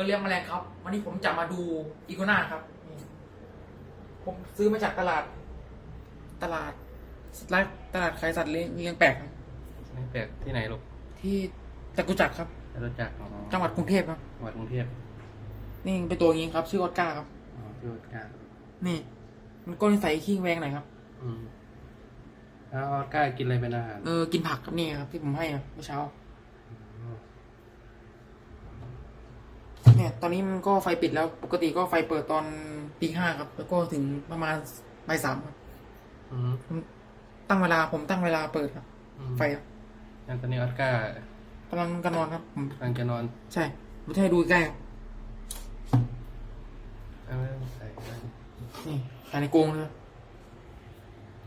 อเลี้ยงแมลงครับ วันนี้ผมจะมาดูอีโกนาครับนี่ผมซื้อมาจากตลาด ตลาดร้านตลาดขายสัตว์เลี้ยงเลี้ยงแปลกครับ ไม่แปลกที่ไหนลูกที่ตะกุจักรครับ รู้จักอ๋อจังหวัดกรุงเทพครับ จังหวัดกรุงเทพนี่เป็นตัวอย่างนี้ครับ ชื่อออสการ์ครับ อ๋อที่วัดกลางนี่ มันก็นิสัยขี้แวงหน่อยครับ อืมแล้วออสการ์กินอะไรเป็นอาหาร เออ กินผักครับนี่ครับที่ผมให้ครับเมื่อเช้า เนี่ยตอนนี้มันก็ไฟปิดแล้วปกติก็ไฟเปิดตอนตีห้าครับ แล้วก็ถึงประมาณบ่ายสามครับอืมผมตั้งเวลาผมตั้งเวลาเปิดครับ อืมไฟครับงั้นตอนนี้ออสการ์กำลังกันนอนครับผมกำลังจะนอนใช่ผมจะให้ดูใกล้ครับเอาไว้ใส่ไว้นี่ภายในกรงเลยครับ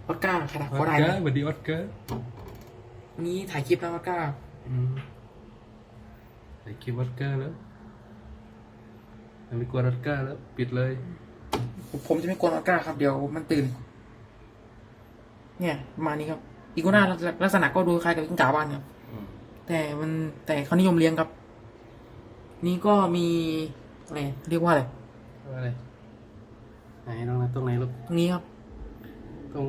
ออสการ์ขนาดออเขาสได้การ์นะสวัสดีออสการ์วันนี้ถ่ายคลิปแล้วออสการ์อืมใส่คลิปออสการ์แล้ว ไม่กลัวออสการ์แล้ว ปิดเลย ผมผมจะไม่กวนออสการ์ครับเดี๋ยวมันตื่น เนี่ยประมาณนี้ครับอีกัวน่าลักษณะก็ดูคล้ายกับกิ้งก่าบ้านครับอืมแต่มันแต่เขานิยมเลี้ยงครับ นี่ก็มีอะไรเรียกว่าอะไรว่าอะไรไหนตรงนั้นตรงไหนลูกตรงนี้ครับ ตรง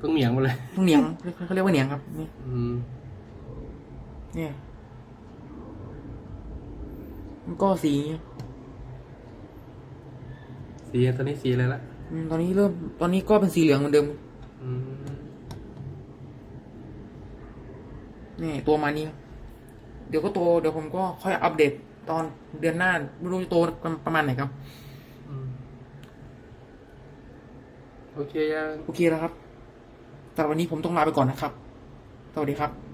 ตรงเหนียงมาเลยตรงเหนียงเขาเรียกว่าเหนียงครับนี่อืมเนี่ยมันก็สี สีตอนนี้สีอะไรละอืมตอนนี้เริ่มตอนนี้ก็เป็นสีเหลืองเหมือนเดิมอืมนี่ตัวมานี้ครับเดี๋ยวก็โตเดี๋ยวผมก็ค่อยอัปเดตตอนเดือนหน้าไม่รู้จะโตประมาณไหนครับ อืมโอเคยัง โอเคแล้วครับแต่วันนี้ผมต้องลาไปก่อนนะครับ สวัสดีครับ